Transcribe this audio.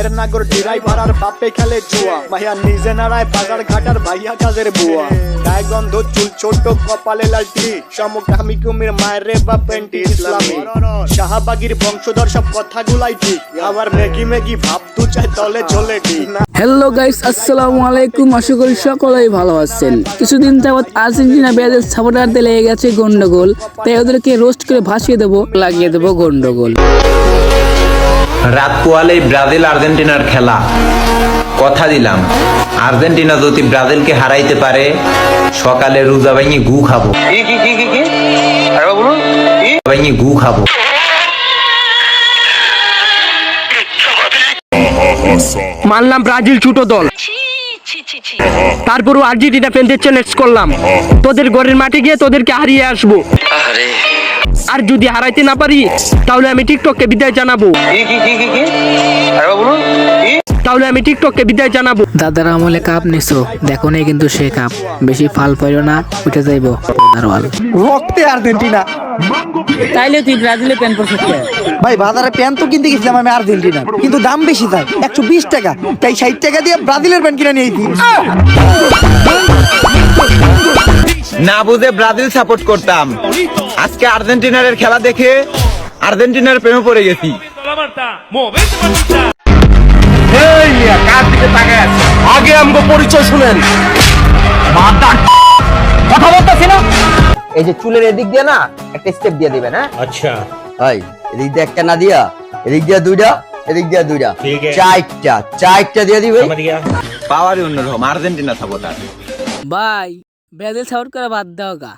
মায়ের নাগর ডিরাই পাড়ার বাপে খেলে জুয়া। মাইয়া নিজে নাড়ায় বাজার ঘাটার ভাইয়া কাজের বুয়া। গায়ে গন্ধ, চুল ছোট, কপালে লালটি। সমকামী কুমির মায়ের রে বা পেন্টি ইসলামী। শাহবাগির বংশধর সব কথাগুলাই ঠিক। আবার মেগি মেগি ভাব দু চাই তলে চলে ঠিক। হ্যালো গাইস, আসসালামু আলাইকুম। আশা করি সকলেই ভালো আছেন। কিছুদিন যাবৎ আর্জেন্টিনা পেঁয়াজের সাপোর্টারদের লেগে গেছে গন্ডগোল। তাই ওদেরকে রোস্ট করে ভাসিয়ে দেবো, লাগিয়ে দেবো গন্ডগোল। রাত পোয়ালেই ব্রাজিল আর্জেন্টিনার খেলা। কথা দিলাম আর্জেন্টিনা যদি ব্রাজিলকে হারাইতে পারে সকালে রোজা ভেঙে গু খাব। কি কি কি কি কি? আরেকবার বলুন কি? ভেঙে গু খাব। মানলাম ব্রাজিল ছুটো দল। তারপরও আর্জেন্টিনা ফেলতে চ্যালেঞ্জ করলাম। তোদের ঘরের মাঠে গিয়ে তোদেরকে হারিয়ে আসব। আর যদি হারাইতে না পারি তাহলে আমি টিকটককে বিদায় জানাব। কি কি কি কি কি? আরেকবার বলুন কি? তাহলে আমি টিকটককে বিদায় জানাব। দাদার আমলে কাপ নিছো দেখো নেই কিন্তু সে কাপ। বেশি ফাল পাইলো না উঠে যাইব দারওয়াল রক্তে আর্জেন্টিনা তাইলে তুই ব্রাজিলে প্যান পছন্দ ভাই বাজারে প্যান্ট তো কিনতে গেছিলাম আমি আর্জেন্টিনা কিন্তু দাম বেশি তাই একশো বিশ টাকা। তাই ষাট টাকা দিয়ে ব্রাজিলের প্যান্ট কিনে নিয়েছি। না বুঝে ব্রাজিল সাপোর্ট করতাম। আজকে আর্জেন্টিনার খেলা দেখে আর্জেন্টিনার প্রেমে পড়ে গেছি। আগে আমগো পরিচয় শুনেন। এই যে চুলের এদিক দিয়ে না একটা স্টেপ দিয়ে দিবেন হ্যাঁ? আচ্ছা। ভাই এদিক দিয়ে একটা না দিয়া এদিক দিয়ে দুইটা এদিক দিয়ে দুইটা। চারটা চারটা দিয়ে দিবে। পাওয়ারই অন্যরকম আর্জেন্টিনা সাপোর্টার ভাই ব্রাজিল সাপোর্ট করে বাদ দাও গা।